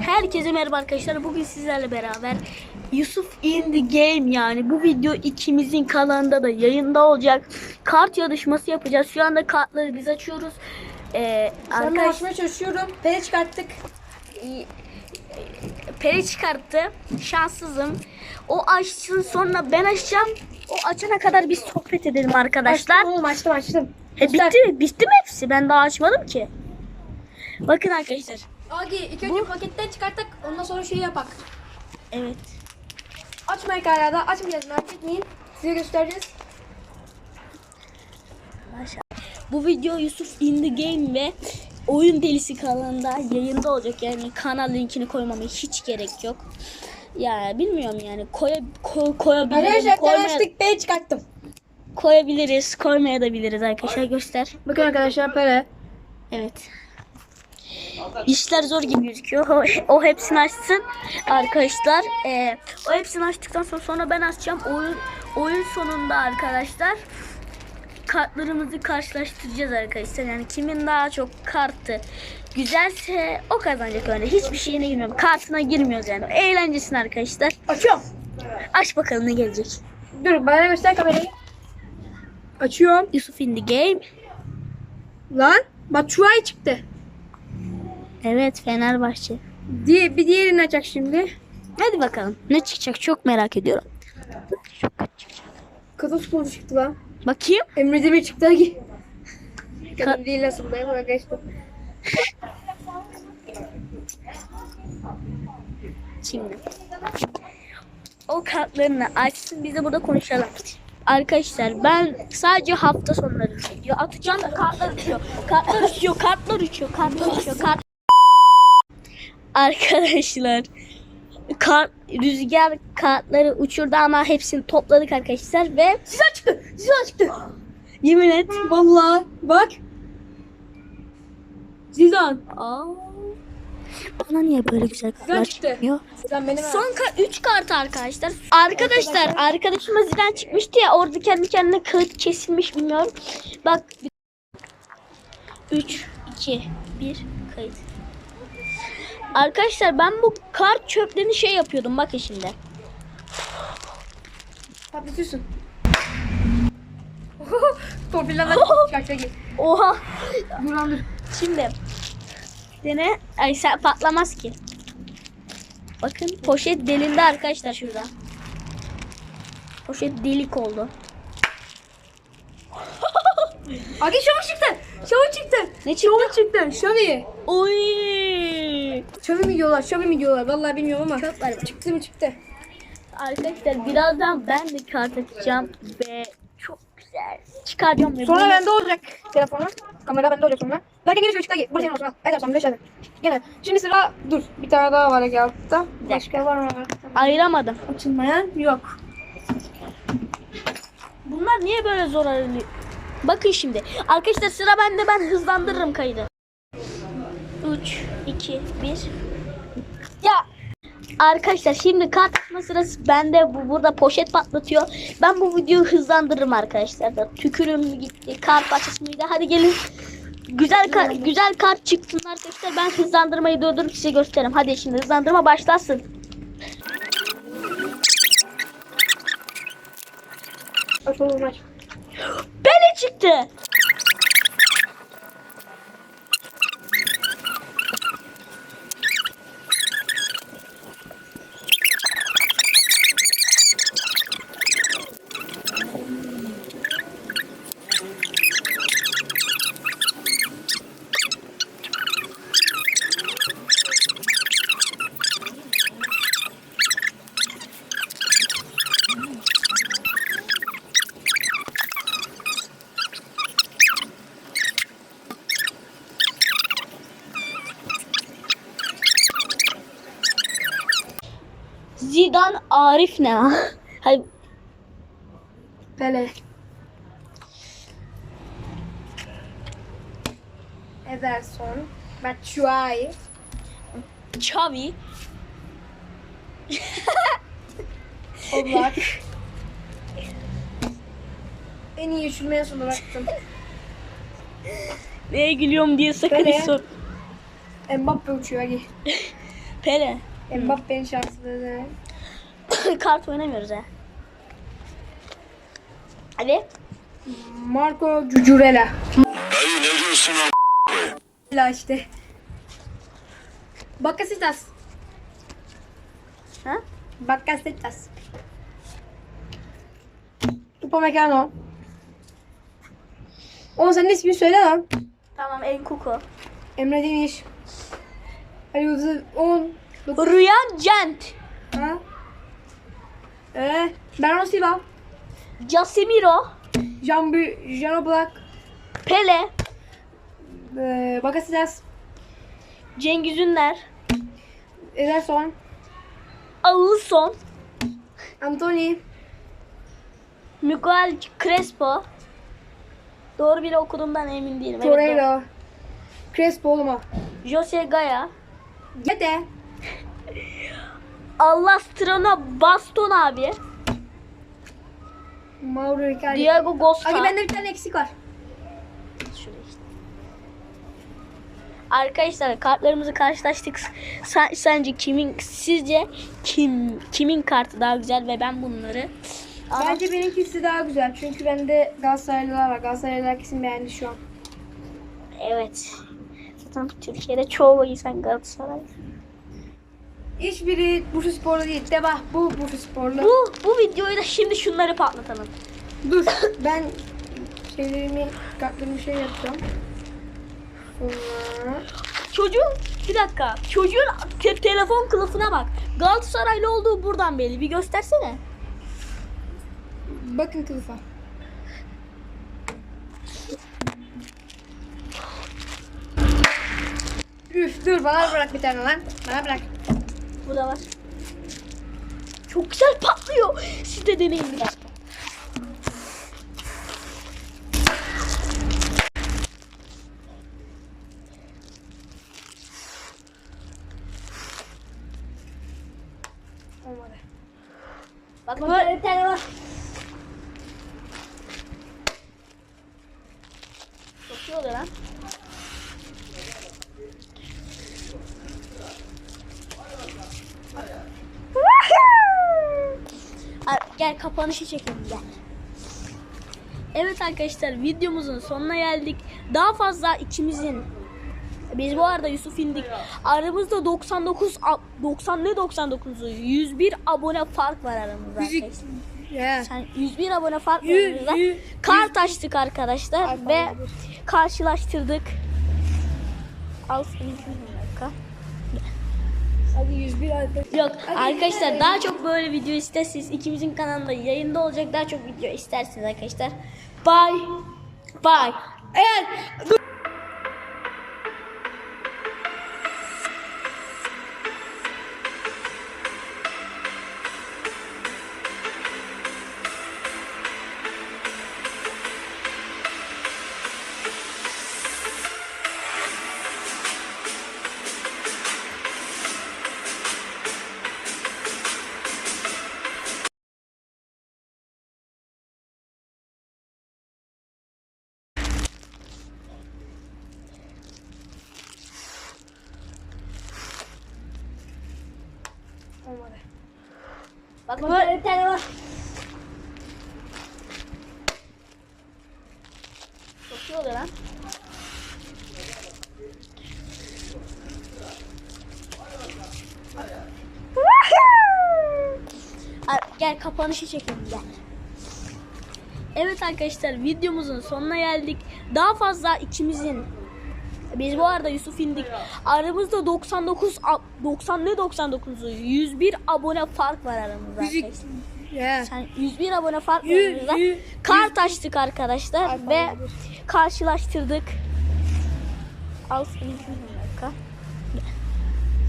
Herkese merhaba arkadaşlar. Bugün sizlerle beraber Yusuf in the game yani bu video ikimizin kanalında da yayında olacak. Kart yarışması yapacağız. Şu anda kartları biz açıyoruz. Ee, arkadaş açmaya çalışıyorum. Pele çıkarttık. Peri çıkarttı. Şanssızım. O açsın sonra ben açacağım. O açana kadar biz sohbet edelim arkadaşlar. Açtım oğlum açtım açtım. E, bitti mi? Bitti mi hepsi? Ben daha açmadım ki. Bakın arkadaşlar. Agi ilk önce paketten çıkarttık. Ondan sonra şey yapak. Evet. Açmayın hala da açmayacağız merak etmeyin. Size göstereceğiz. Bu video Yusuf in the game ve oyun delisi kanalında yayında olacak. Yani kanal linkini koymama hiç gerek yok. Ya bilmiyorum yani koya, ko, koyabiliriz, Arkadaşlar koymaya- açtık Pele çıkarttım. koyabiliriz, koymaya da biliriz arkadaşlar göster. Bakın arkadaşlar Pele. Evet. İşler zor gibi gözüküyor. O, o hepsini açsın arkadaşlar. Ee, o hepsini açtıktan sonra sonra ben açacağım. Oyun oyun sonunda arkadaşlar kartlarımızı karşılaştıracağız arkadaşlar. Yani kimin daha çok kartı güzelse o kazanacak öyle. Hiçbir şeyine girmiyorum. Kartına girmiyoruz yani. Eğlencesine arkadaşlar. Açıyorum. Aç bakalım ne gelecek. Dur bana göster kamerayı. Açıyorum. Yusuf in the game. Lan Batshuayi çıktı. Evet Fenerbahçe. Diye, bir diğerini açacak şimdi. Hadi bakalım. Ne çıkacak çok merak ediyorum. Çok kötü çıkacak. Sporcu çıktı lan. Bakayım. Emre Demir çıktı Kadın değil nasıl bu arkadaşlar. Şimdi. O kartlarını açsın biz de burada konuşalım. Arkadaşlar ben sadece hafta sonları video atacağım da kartlar uçuyor. Kartlar uçuyor, kartlar uçuyor, kartlar uçuyor, kart. Arkadaşlar kart, rüzgar kartları uçurdu ama hepsini topladık arkadaşlar ve Size çıktı. Size çıktı. yemin et. Vallahi bak. Zidane. Aa, bana niye böyle güzel kartlar çıkmıyor? Son 3 kart arkadaşlar. Arkadaşlar arkadaşıma Zidane çıkmıştı ya orada kendi kendine kağıt kesilmiş bilmiyorum. Bak 3 2 1 kayıt. Arkadaşlar ben bu kart çöplerini şey yapıyordum bakın şimdi. Patlıyorsun. Torpilladan çıkartacak gibi. Oha. Dur lan dur. Şimdi dene ay sen patlamaz ki. Bakın poşet delindi arkadaşlar şurada. Poşet delik oldu. Agi şovun çıktı. Şovun çıktı. Ne çıktı? Şovun çıktı. Şovi. Oy! Şovi mi diyorlar? Şovi mi diyorlar? Vallahi bilmiyorum ama. Çok var. Çıktı mı çıktı. Arkadaşlar birazdan ben de kart atacağım ve çok güzel çıkaracağım. ve Sonra bunu- bende olacak telefonu. Kamera bende olacak sonra. Şöyle çıktı. Agi. Burası senin olsun. al. Hadi sen beş hadi. Gene. Şimdi sıra dur. Bir tane daha var Agi altta. Başka var mı? ayıramadım. Açılmayan yok. Bunlar niye böyle zor aranıyor? Bakın şimdi. Arkadaşlar sıra bende ben hızlandırırım kaydı. 3, 2, 1. Ya Arkadaşlar şimdi kart atma sırası bende bu burada poşet patlatıyor. Ben bu videoyu hızlandırırım arkadaşlar da. Tükürüm gitti. Kart açısıydı. Hadi gelin. Güzel kart, güzel kart çıksın arkadaşlar. Ben hızlandırmayı durdurup size göstereyim. Hadi şimdi hızlandırma başlasın. Aç oğlum aç. Bele çıktı. Zidane Arif ne? Hadi Pele. Ederson. Batshuayi. Xavi. Oblak. en iyi üçülmeye son bıraktım. Neye gülüyorum diye sakın Pele. sor. Mbappe uçuyor Agi. Pele. Mbappe'nin şansları. Kart oynamıyoruz ha. Hadi. Marco Cucurella. Dayı ne diyorsun La işte. Bakasetas. Ha? Bakasetas. Upamecano. O sen ismini söyle lan. Tamam Enkuku. Emre Deniz. Ali Yıldız 10. Rüyan Cent. Ha? Ee, Bernardo Silva. Casemiro. Jambi, Jano Black. Pele. Ee, Bakasetas. Cengiz Ünder. Ederson. Alisson. Anthony. Miguel Crespo. Doğru bile okuduğumdan emin değilim. Evet. Torreira. Crespo oğlum Jose Gaya. Gede. Allah Strana Baston abi. Mauro Icardi. Diego Costa. Hadi bende bir tane eksik var. Şurada işte. Arkadaşlar kartlarımızı karşılaştık. Sen- sence kimin sizce kim kimin kartı daha güzel ve ben bunları Bence benimkisi daha güzel. Çünkü bende Galatasaraylılar var. Galatasaraylılar kesin beğendi şu an. evet. Zaten Türkiye'de çoğu insan Galatasaray. Hiçbiri Bursa Sporlu değil. Debah bu Bursa Sporlu. Bu bu videoyu da şimdi şunları patlatalım. Dur. ben şeylerimi, kartlarımı şey yapacağım. Çocuğun bir dakika. Çocuğun te- telefon kılıfına bak. Galatasaraylı olduğu buradan belli. Bir göstersene. Bakın kılıfa. Üf dur bana bırak bir tane lan. Bana bırak. Burada var. Çok güzel patlıyor. Siz de deneyin bir dakika. Olmadı. Bak böyle bir tane var. Oluyor lan. Ay, Gel kapanışı çekelim gel. Evet arkadaşlar videomuzun sonuna geldik. Daha fazla ikimizin biz bu arada Yusuf indik. Aramızda 99 a- 90 ne 99'u 101 abone fark var aramızda. Arkadaşlar. Sen 101 abone fark var aramızda. Kart açtık arkadaşlar Ay, ve karşılaştırdık. Al bir dakika. Hadi 101 arkadaş. Yok arkadaşlar daha çok böyle video isterseniz ikimizin kanalında yayında olacak daha çok video isterseniz arkadaşlar. Bye. Bye. Eğer Bak böyle bir tane var. Çok iyi oluyor lan. Gel kapanışı çekelim gel. Evet arkadaşlar videomuzun sonuna geldik. Daha fazla ikimizin biz bu arada Yusuf indik. Aramızda 99 a- 90 ne 99'u 101 abone fark var aramızda. Müzik. arkadaşlar. Ya. Sen 101 abone fark var aramızda. Kart açtık arkadaşlar Ay, ve pardon. karşılaştırdık. Al senin bir dakika.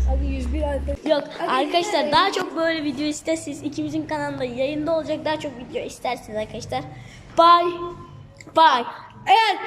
Hadi 101 arkadaş. Yok Hadi arkadaşlar gidelim. daha çok böyle video isterseniz ikimizin kanalında yayında olacak daha çok video isterseniz arkadaşlar. Bye. Bye. Eğer